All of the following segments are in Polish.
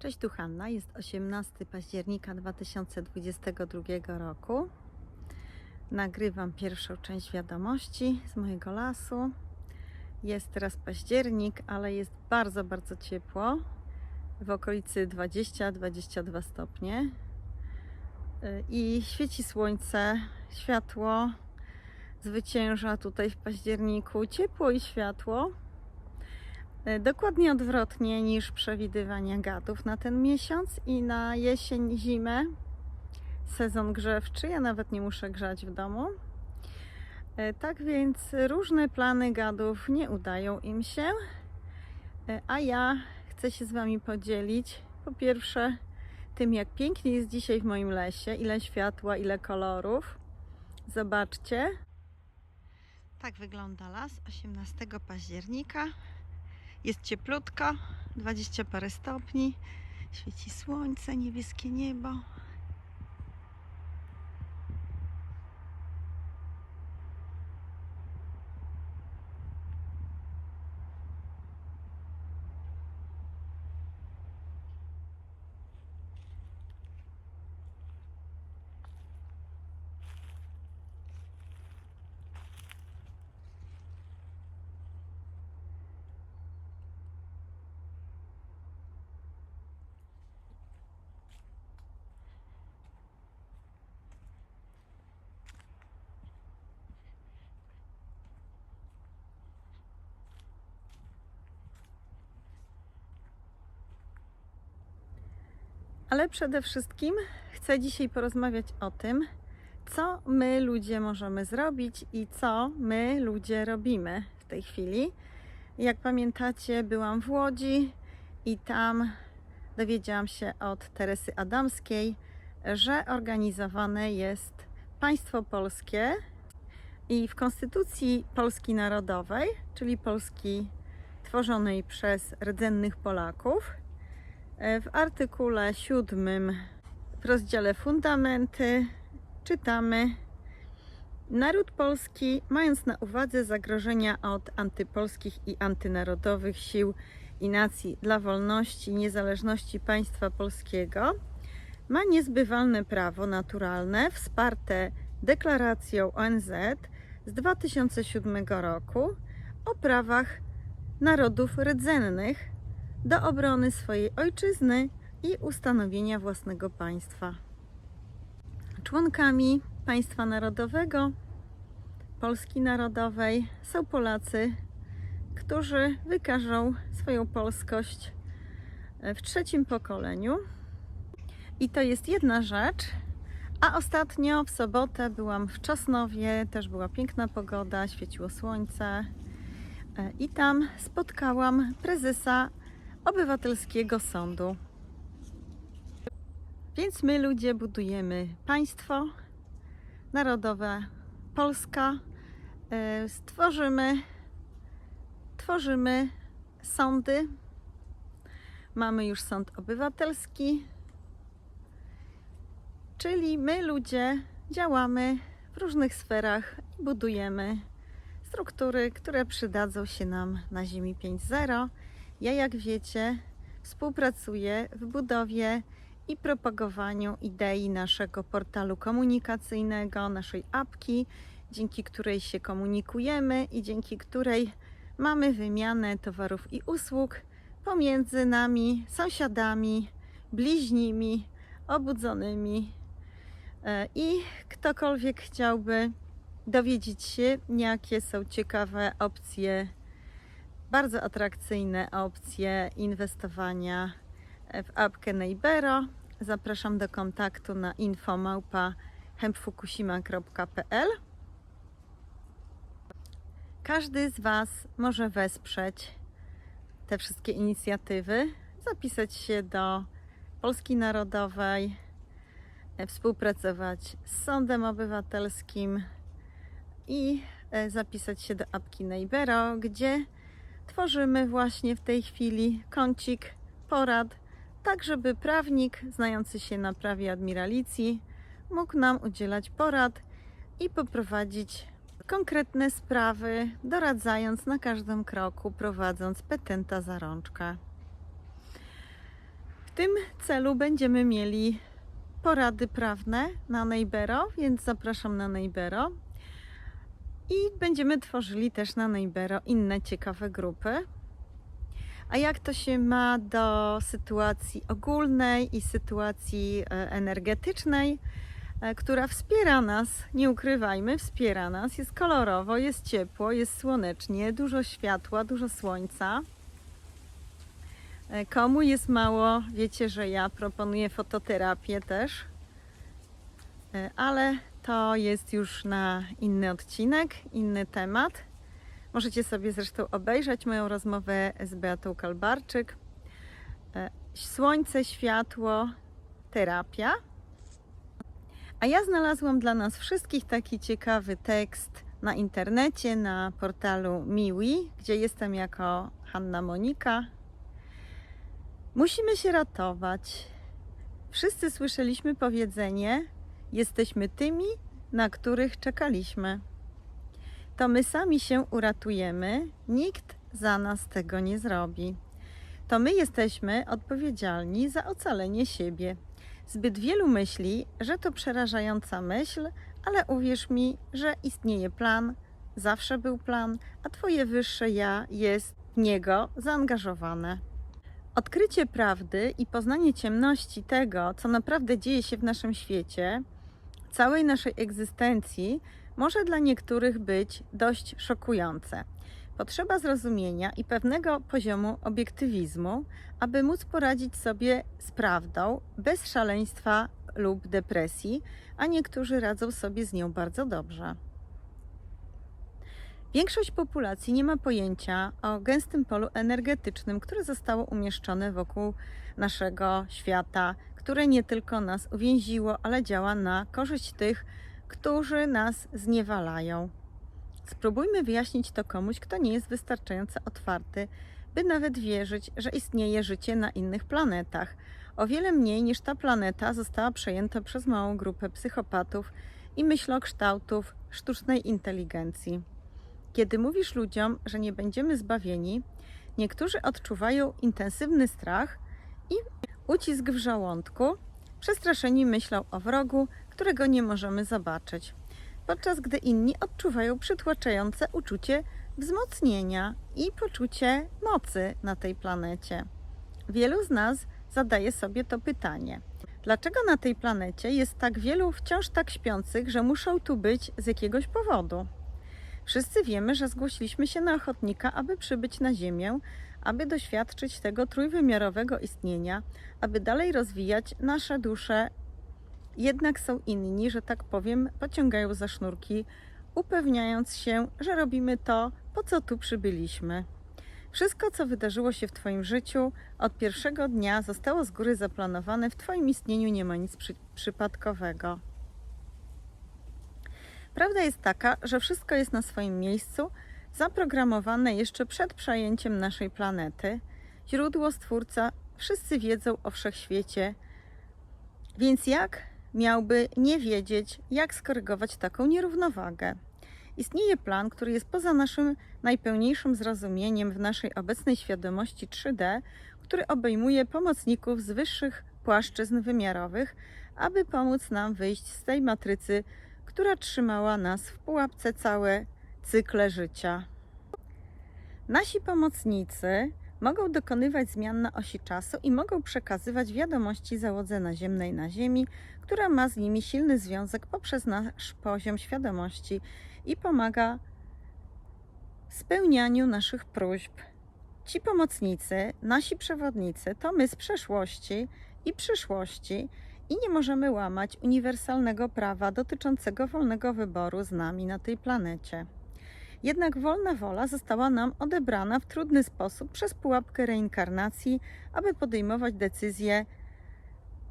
Cześć, tu Hanna. Jest 18 października 2022 roku. Nagrywam pierwszą część wiadomości z mojego lasu. Jest teraz październik, ale jest bardzo, bardzo ciepło. W okolicy 20-22 stopnie. Y, I świeci słońce, światło zwycięża tutaj w październiku. Ciepło i światło. E, Dokładnie odwrotnie niż przewidywania gadów na ten miesiąc i na jesień, zimę, sezon grzewczy. Ja nawet nie muszę grzać w domu. E, Tak więc różne plany gadów nie udają im się, E, a ja chcę się z Wami podzielić. Po pierwsze, tym jak pięknie jest dzisiaj w moim lesie, ile światła, ile kolorów. Zobaczcie. Tak wygląda las 18 października. Jest cieplutko, 20 parę stopni. Świeci słońce, niebieskie niebo. Ale przede wszystkim chcę dzisiaj porozmawiać o tym, co my ludzie możemy zrobić i co my ludzie robimy w tej chwili. Jak pamiętacie, byłam w Łodzi i tam dowiedziałam się od Teresy Adamskiej, że organizowane jest państwo polskie i w Konstytucji Polski Narodowej, czyli Polski tworzonej przez rdzennych Polaków, W artykule siódmym w rozdziale Fundamenty czytamy Naród polski, mając na uwadze zagrożenia od antypolskich i antynarodowych sił i nacji dla wolności i niezależności państwa polskiego, ma niezbywalne prawo naturalne wsparte deklaracją ONZ z 2007 roku o prawach narodów rdzennych do obrony swojej ojczyzny i ustanowienia własnego państwa. Członkami państwa narodowego, Polski Narodowej są Polacy, którzy wykażą swoją polskość w trzecim pokoleniu. I to jest jedna rzecz. A ostatnio w sobotę byłam w Czosnowie, też była piękna pogoda, świeciło słońce. E, I tam spotkałam prezesa Obywatelskiego Sądu. Więc my ludzie budujemy państwo narodowe Polska. E, Stworzymy, tworzymy sądy. Mamy już sąd obywatelski, czyli my ludzie działamy w różnych sferach i budujemy struktury, które przydadzą się nam na Ziemi 5.0. Ja, jak wiecie, współpracuję w budowie i propagowaniu idei naszego portalu komunikacyjnego, naszej apki, dzięki której się komunikujemy i dzięki której mamy wymianę towarów i usług pomiędzy nami, sąsiadami, bliźnimi, obudzonymi. E, I ktokolwiek chciałby dowiedzieć się, jakie są ciekawe opcje bardzo atrakcyjne opcje inwestowania w apkę Neibero. Zapraszam do kontaktu na infomałpa.hempfukushima.pl Każdy z Was może wesprzeć te wszystkie inicjatywy, zapisać się do Polski Narodowej, e, współpracować z Sądem Obywatelskim i e, zapisać się do apki Neibero, gdzie tworzymy właśnie w tej chwili kącik porad, tak żeby prawnik znający się na prawie admiralicji mógł nam udzielać porad i poprowadzić konkretne sprawy, doradzając na każdym kroku, prowadząc petenta za rączkę. W tym celu będziemy mieli porady prawne na Neibero, więc zapraszam na Neibero. I będziemy tworzyli też na Neibero inne ciekawe grupy. A jak to się ma do sytuacji ogólnej i sytuacji e, energetycznej, e, która wspiera nas, nie ukrywajmy, wspiera nas, jest kolorowo, jest ciepło, jest słonecznie, dużo światła, dużo słońca. E, Komu jest mało, wiecie, że ja proponuję fototerapię też, ale to jest już na inny odcinek, inny temat. Możecie sobie zresztą obejrzeć moją rozmowę z Beatą Kalbarczyk. E, Słońce, światło, terapia. A ja znalazłam dla nas wszystkich taki ciekawy tekst na internecie, na portalu Miwi, gdzie jestem jako Hanna Monika. Musimy się ratować. Wszyscy słyszeliśmy powiedzenie: Jesteśmy tymi, na których czekaliśmy. To my sami się uratujemy, nikt za nas tego nie zrobi. To my jesteśmy odpowiedzialni za ocalenie siebie. Zbyt wielu myśli, że to przerażająca myśl, ale uwierz mi, że istnieje plan, zawsze był plan, a Twoje wyższe ja jest w niego zaangażowane. Odkrycie prawdy i poznanie ciemności tego, co naprawdę dzieje się w naszym świecie, całej naszej egzystencji, może dla niektórych być dość szokujące. Potrzeba zrozumienia i pewnego poziomu obiektywizmu, aby móc poradzić sobie z prawdą bez szaleństwa lub depresji, a niektórzy radzą sobie z nią bardzo dobrze. Większość populacji nie ma pojęcia o gęstym polu energetycznym, które zostało umieszczone wokół naszego świata, które nie tylko nas uwięziło, ale działa na korzyść tych, którzy nas zniewalają. Spróbujmy wyjaśnić to komuś, kto nie jest wystarczająco otwarty, by nawet wierzyć, że istnieje życie na innych planetach. O wiele mniej niż ta planeta została przejęta przez małą grupę psychopatów i myślokształtów sztucznej inteligencji. Kiedy mówisz ludziom, że nie będziemy zbawieni, niektórzy odczuwają intensywny strach i ucisk w żołądku, przestraszeni myślą o wrogu, którego nie możemy zobaczyć, podczas gdy inni odczuwają przytłaczające uczucie wzmocnienia i poczucie mocy na tej planecie. Wielu z nas zadaje sobie to pytanie. Dlaczego na tej planecie jest tak wielu wciąż tak śpiących, że muszą tu być z jakiegoś powodu? Wszyscy wiemy, że zgłosiliśmy się na ochotnika, aby przybyć na Ziemię, aby doświadczyć tego trójwymiarowego istnienia, aby dalej rozwijać nasze dusze. Jednak są inni, że tak powiem, pociągają za sznurki, upewniając się, że robimy to, po co tu przybyliśmy. Wszystko, co wydarzyło się w Twoim życiu od pierwszego dnia, zostało z góry zaplanowane. W Twoim istnieniu nie ma nic przy- przypadkowego. Prawda jest taka, że wszystko jest na swoim miejscu, zaprogramowane jeszcze przed przejęciem naszej planety. Źródło, stwórca, wszyscy wiedzą o wszechświecie. Więc jak miałby nie wiedzieć, jak skorygować taką nierównowagę? Istnieje plan, który jest poza naszym najpełniejszym zrozumieniem w naszej obecnej świadomości 3D, który obejmuje pomocników z wyższych płaszczyzn wymiarowych, aby pomóc nam wyjść z tej matrycy, która trzymała nas w pułapce całe cykle życia. Nasi pomocnicy mogą dokonywać zmian na osi czasu i mogą przekazywać wiadomości załodze naziemnej na Ziemi, która ma z nimi silny związek poprzez nasz poziom świadomości i pomaga spełnianiu naszych próśb. Ci pomocnicy, nasi przewodnicy, to my z przeszłości i przyszłości i nie możemy łamać uniwersalnego prawa dotyczącego wolnego wyboru z nami na tej planecie. Jednak wolna wola została nam odebrana w trudny sposób przez pułapkę reinkarnacji, aby podejmować decyzje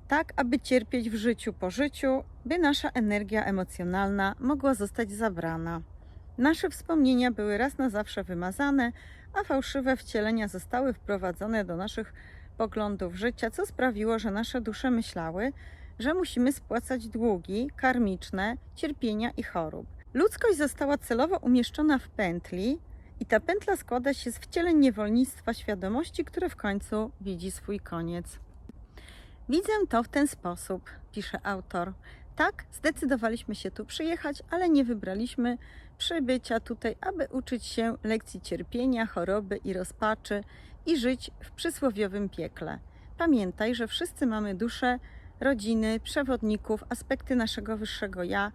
tak, aby cierpieć w życiu po życiu, by nasza energia emocjonalna mogła zostać zabrana. Nasze wspomnienia były raz na zawsze wymazane, a fałszywe wcielenia zostały wprowadzone do naszych poglądów życia, co sprawiło, że nasze dusze myślały, że musimy spłacać długi karmiczne, cierpienia i chorób. Ludzkość została celowo umieszczona w pętli i ta pętla składa się z wcieleń niewolnictwa świadomości, które w końcu widzi swój koniec. Widzę to w ten sposób, pisze autor. Tak, zdecydowaliśmy się tu przyjechać, ale nie wybraliśmy przybycia tutaj, aby uczyć się lekcji cierpienia, choroby i rozpaczy i żyć w przysłowiowym piekle. Pamiętaj, że wszyscy mamy duszę, rodziny, przewodników, aspekty naszego wyższego ja,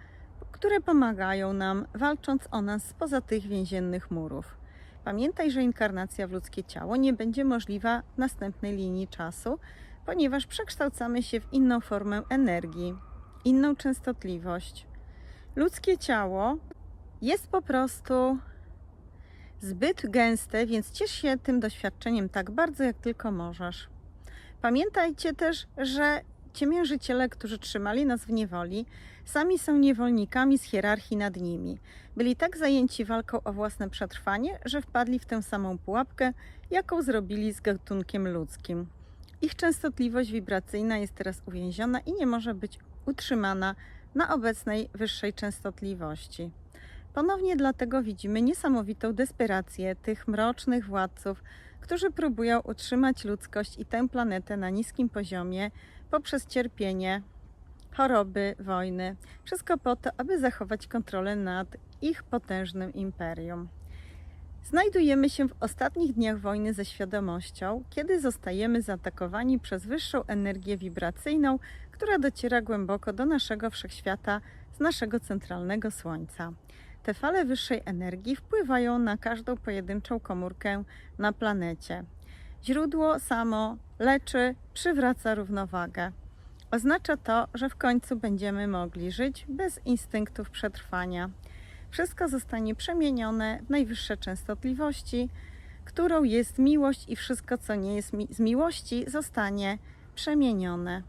które pomagają nam, walcząc o nas spoza tych więziennych murów. Pamiętaj, że inkarnacja w ludzkie ciało nie będzie możliwa w następnej linii czasu, ponieważ przekształcamy się w inną formę energii, inną częstotliwość. Ludzkie ciało jest po prostu zbyt gęste, więc ciesz się tym doświadczeniem tak bardzo, jak tylko możesz. Pamiętajcie też, że ciemiężyciele, którzy trzymali nas w niewoli, sami są niewolnikami z hierarchii nad nimi. Byli tak zajęci walką o własne przetrwanie, że wpadli w tę samą pułapkę, jaką zrobili z gatunkiem ludzkim. Ich częstotliwość wibracyjna jest teraz uwięziona i nie może być utrzymana na obecnej wyższej częstotliwości. Ponownie dlatego widzimy niesamowitą desperację tych mrocznych władców, którzy próbują utrzymać ludzkość i tę planetę na niskim poziomie poprzez cierpienie, choroby, wojny. Wszystko po to, aby zachować kontrolę nad ich potężnym imperium. Znajdujemy się w ostatnich dniach wojny ze świadomością, kiedy zostajemy zaatakowani przez wyższą energię wibracyjną, która dociera głęboko do naszego wszechświata z naszego centralnego Słońca. Te fale wyższej energii wpływają na każdą pojedynczą komórkę na planecie. Źródło samo leczy, przywraca równowagę. Oznacza to, że w końcu będziemy mogli żyć bez instynktów przetrwania. Wszystko zostanie przemienione w najwyższe częstotliwości, którą jest miłość, i wszystko, co nie jest mi- z miłości, zostanie przemienione.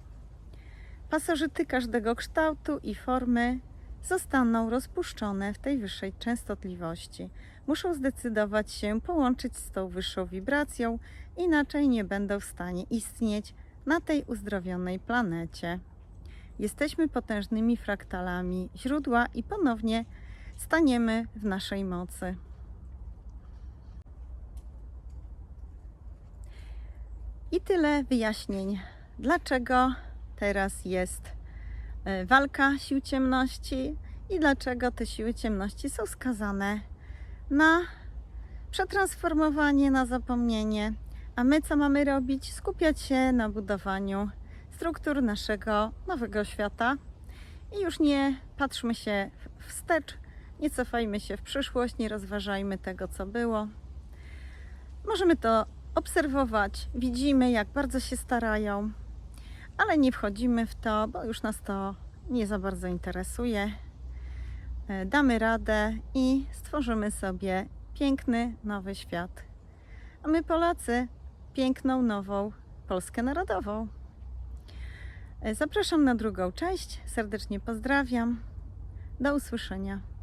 Pasożyty każdego kształtu i formy zostaną rozpuszczone w tej wyższej częstotliwości. Muszą zdecydować się połączyć z tą wyższą wibracją, inaczej nie będą w stanie istnieć na tej uzdrowionej planecie. Jesteśmy potężnymi fraktalami źródła i ponownie staniemy w naszej mocy. I tyle wyjaśnień, dlaczego teraz jest walka sił ciemności i dlaczego te siły ciemności są skazane na przetransformowanie, na zapomnienie. A my co mamy robić? Skupiać się na budowaniu struktur naszego nowego świata i już nie patrzmy się wstecz, nie cofajmy się w przyszłość, nie rozważajmy tego, co było. Możemy to obserwować, widzimy, jak bardzo się starają, ale nie wchodzimy w to, bo już nas to nie za bardzo interesuje. E, Damy radę i stworzymy sobie piękny nowy świat. A my, Polacy, piękną nową Polskę Narodową. E, Zapraszam na drugą część. Serdecznie pozdrawiam. Do usłyszenia.